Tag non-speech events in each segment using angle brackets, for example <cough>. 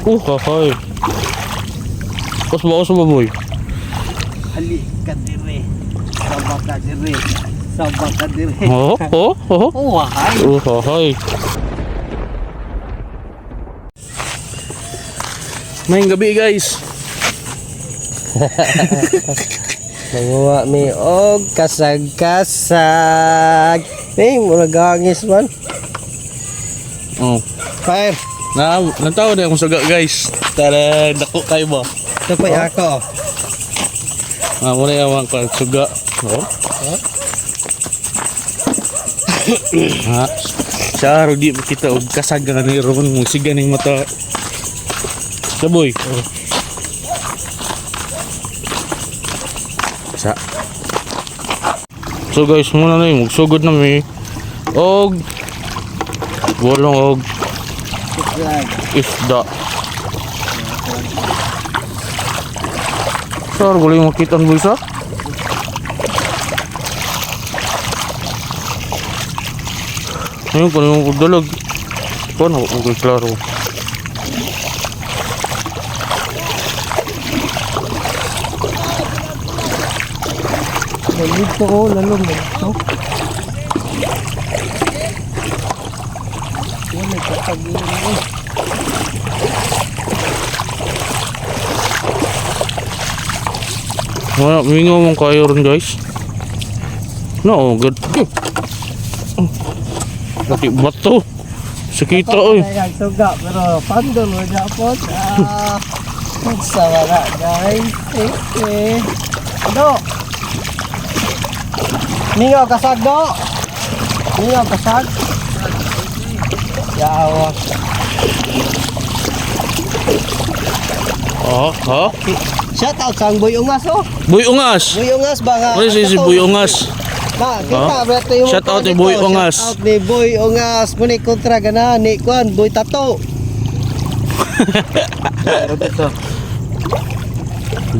Uh, kakay. Kas ba, kas ba, boy? Ali ka dire. Saba ka dire. Saba ka dire. Oh, oh, oh. <laughs> Oh, ay. Uh, kakay. Maying gabi, guys. <laughs> Nanguha mi og kasag-kasag. Eh, murag hangis man. Oh. Fire. Na, natawa na akong saga, guys. Tara, dako kayo ba? Ito po ako. Ah, muna yung mga suga. Oh. ha? <coughs> Siya, di kita og kasaga ni Ron mo siga ning mata. Saboy. Sa. So guys, muna na yung magsugod na mi. Og bolong og isda. Sir, boleh makita ang bulsa? Ayun, kung yung pagdalag. Paano ako klaro? Dito ko lalong dito. Wala ka pag-iwan. Wala, mingaw mong kayo rin guys. No, good. Pati bato. Sakita oy. Suga, pero pandol mo na po. Ah, sa wala, guys. Eh, eh. Do. Mingaw kasag, do. Mingaw kasag. Yawa. Oh, ha? Shout out sa Boy Ungas, oh. Boy Ungas. Boy Ungas ba nga? Ano si si Boy Ungas? Ma, kita, Ha? breto yung Shout out ni Boy. Ungas. Shout out ni Boy Ungas. Muni kontra gana ni Kwan, Boy Tato. <laughs>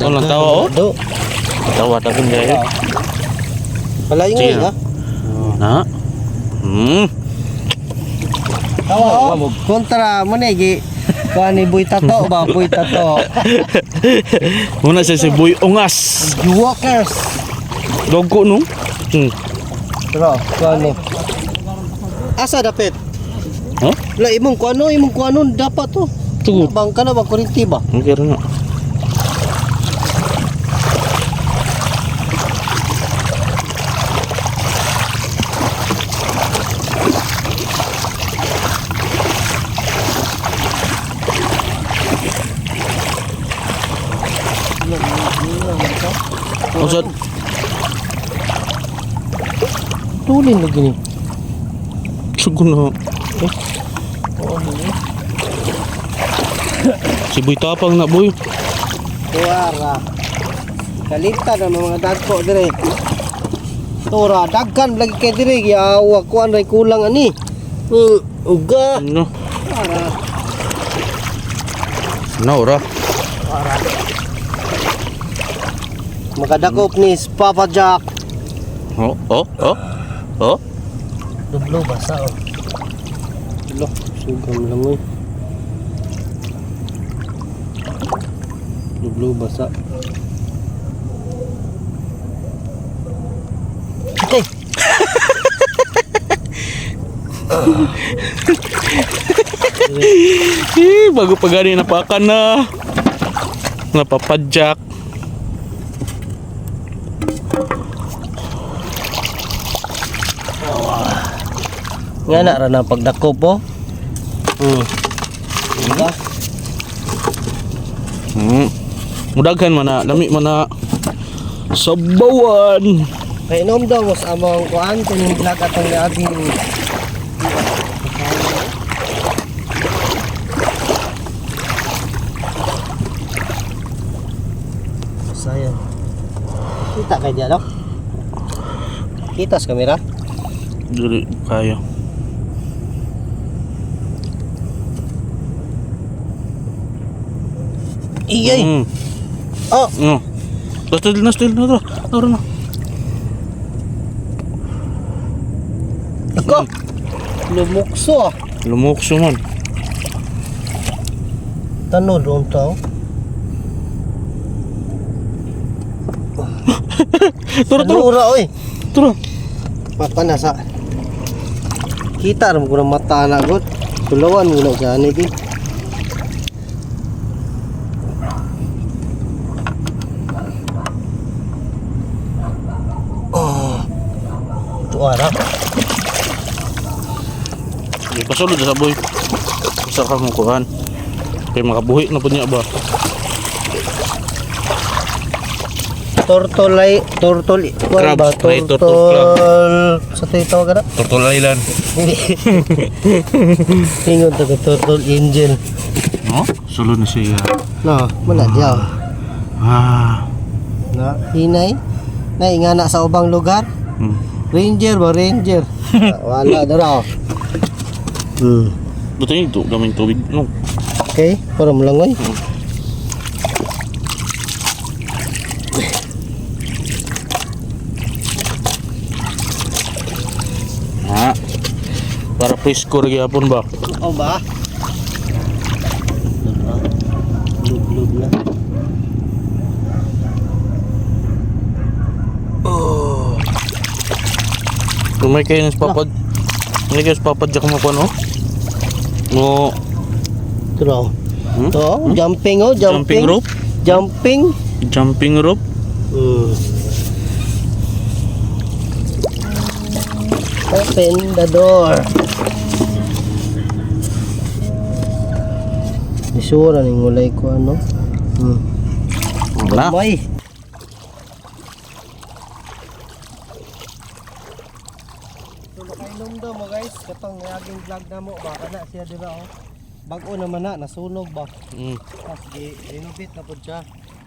Ano lang tawa oh? Tawa takin guys. Wala yung ngayon, ha? Na. Hmm. Tawa, oh. Kontra, muni, gi. Kwan ni Boy Tato ba? Boy Tato. Muna siya si Boy Ungas. Walkers. Dogko no? Hmm. Pero, kwan ni. Asa dapit? Ha? Wala, imong kwan no, imong kwan no, dapat to. Tugo. Bang ka na bang kurinti ba? Okay rin na. Usad. Tulin lagi ni. Sugo na. Si Boy Tapang na boy. Tuara. Kalita na mga dagko dire. Tura, dagkan lagi kay dire yawa kuan ray kulang ani. Hmm, uga. Ano? Para Naura. Makadakop ni Papa Jack. Oh, oh, oh. Oh. Dublo basa oh. Dublo, sugam lang oy. Dublo basa. Okay. <laughs> Eh, bago pa gani napakan na. Napapadyak. Nga na ra na pagdakop po. Hmm. Diba? Hmm. Mudaghan man na, lami man na. Sabawan. Painom daw mo sa among kuan kung vlog atong gabi. Sayang. Kita kay dia no? Kita sa kamera? Dili kaya. Iyay. Mm. Oh, No. Still na, still na. Tara, tara na. ako. Lumukso ah. Lumukso man. Tanod ron tao. Turo, turo. Tanura oy. Turo. Mata na sa. Kita ram ko ng mata na gud. Tulawan mo na sa ani gid. Oh. Tuara. Di pasulod sa boy. Usa ka mo kuhan. Kay makabuhi na po niya ba? Tortol, kuwan ba? Crabs, may turtle. Tortol, sa tawag ka na? Turtle Island. <laughs> Ingon to turtle angel. No? Sulod na siya. No, mana diya. Ah. Na, hinay. Na ingana sa ubang lugar. Hmm. Ranger ba, ranger? <laughs> Ah, Wala na raw. Hmm. Yun ito, gaming tubig. No. Okay, para lang Para presko rin yapon ba? O ba? Lub-lub na. Lumay kayo ng papad. Lumay kayo sa papadyak mo pa no? Mo, Ito raw. Hmm? Ito, jumping oh, jumping jumping. rope? Jumping. Jumping rope? Hmm. Open the door. Isura ni ngulay ko ano. Hmm. Wala. May. Kay lumdo mo guys, katong naging vlog na mo ba kana siya dira oh. Bago naman na nasunog ba. Mm. Tapos di renovate na pud siya.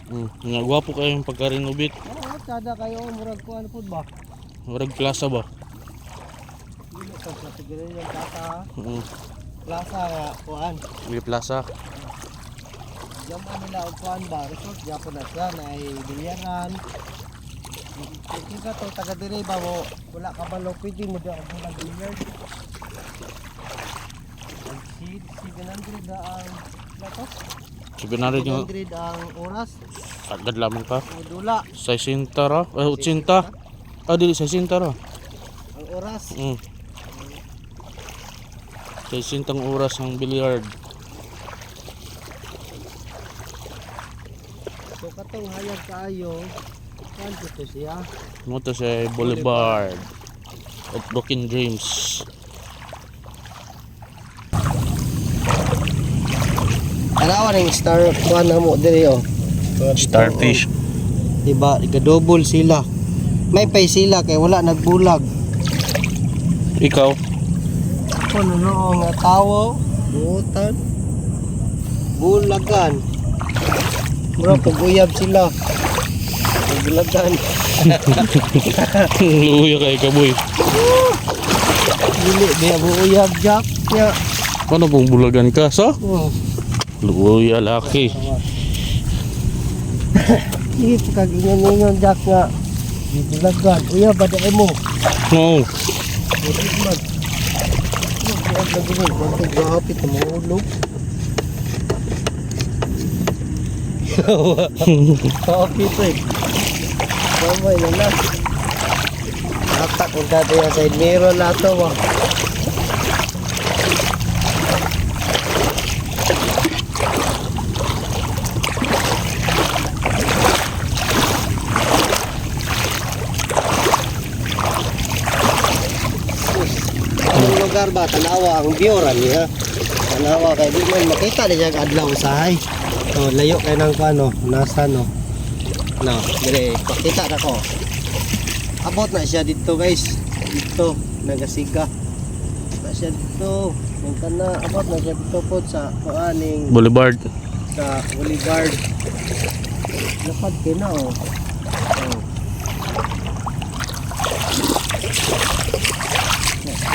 Mm. Nga gwapo kayo yung pagka-renovate. Oo, kada kayo murag ko ano pud ba. Murag plaza ba? Dili ko sa siguro yung kaka Mm. Plaza nga kuan. May plaza. Jaman nila og kuan ba, resort Japon na siya na ay bilyaran. Kita to taga dire ba mo wala ka ba pwede mo diya og mga bilyard. Ang seed, 700 na ang lato. Sabi yung 700 ang oras. agad lamang. Ang dula 60 ra? Eh, 80. Ah, dili 60 ra. ang oras. Mm. 60 ang oras ang billiard. So katong hayag kaayo, kuan to siya. Mo to sa Boulevard of Broken Dreams. Tanawa ning star kuan na mo dire oh. Starfish. Diba, double sila. May pay sila kay wala nagbulag. Ikaw, Ano no nga tawo, buutan, bulagan. Mura pag-uyab sila. Bulagan. luya <laughs> kay kaboy. Dili biya buuyab jack nya. Ano pong bulagan ka sa? Oh. Luya laki. <laughs> Dili pa kagingan-ingon jack nga. Bulagan. Uyab ba dai mo? No. Man. Uyab na gini, bantay gahapit <laughs> na mahulog. <laughs> Kapit eh. Kamay na na. Natak kung dati yung side mirror na ito ba. Ang lugar ba, tanawa ang biora niya. Tanawa kay di man makita di siya adlaw usahay. So, layo kay nang kano, nasa no. No, dire pakita na ko. Abot na siya dito guys. Dito, nagasiga. Na siya dito. Yung kana, abot na siya dito po sa kuaning Boulevard. sa Boulevard. Lapad kayo na oh. oh.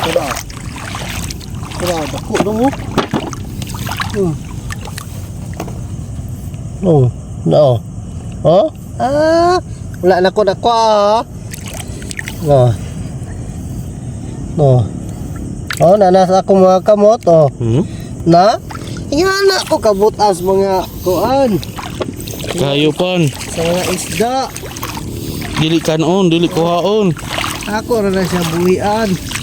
Tira. Tira, dako na mo. Hmm. Oh, no. Oh? Ah, wala na ko na ko ah. No. No. Oh, nanas ako mga kamot oh. Hmm? Na? Ingana ko kabutas mga kuan. Kayo pan. Sa mga isda. Dili kanon, dili kuhaon. Ako ra na siya buhian.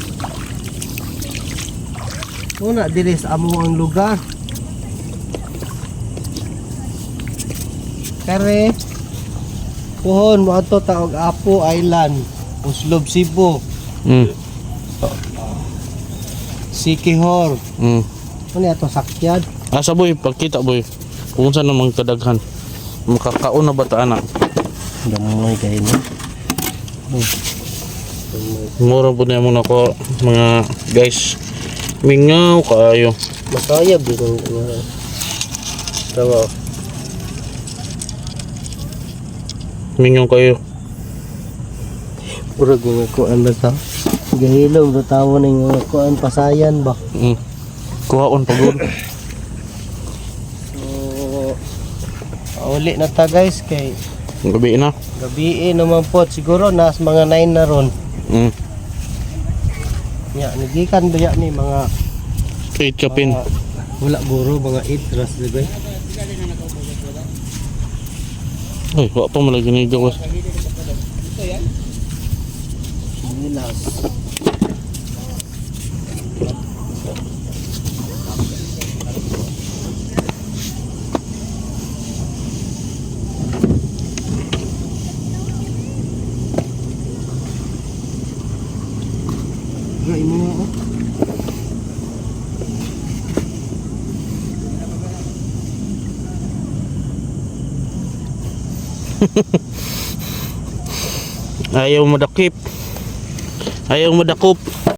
Una dili sa amo ang lugar. Kare Puhon mo ato taog Apo Island, Uslob Cebu, Mm. Sikihor. Mm. Ano ato sakyan? Asa boy, pagkita boy. Kung saan naman kadaghan. Makakaon na ba ta anak? Damoy kayo no? Mura po na muna ko mga guys. Mingaw kaayo. Masayab din ang uh, tawa. Mingaw kayo. Puro mga kuan na ta. Gahilom na tawo ng mga kuan pasayan ba? Mm. Kuhaon pagod. So, uli na ta guys kay Gabi na. gabi naman po siguro nas mga 9 na ron. Mm. Ya, nagikan ba ni mga kapin. mga- wala buro mga 8 ras di ba? Ay, wala pa malagi ni gawas. Silas. Ay mo nga oh. <laughs> Ayaw madakip. Ayaw madakop.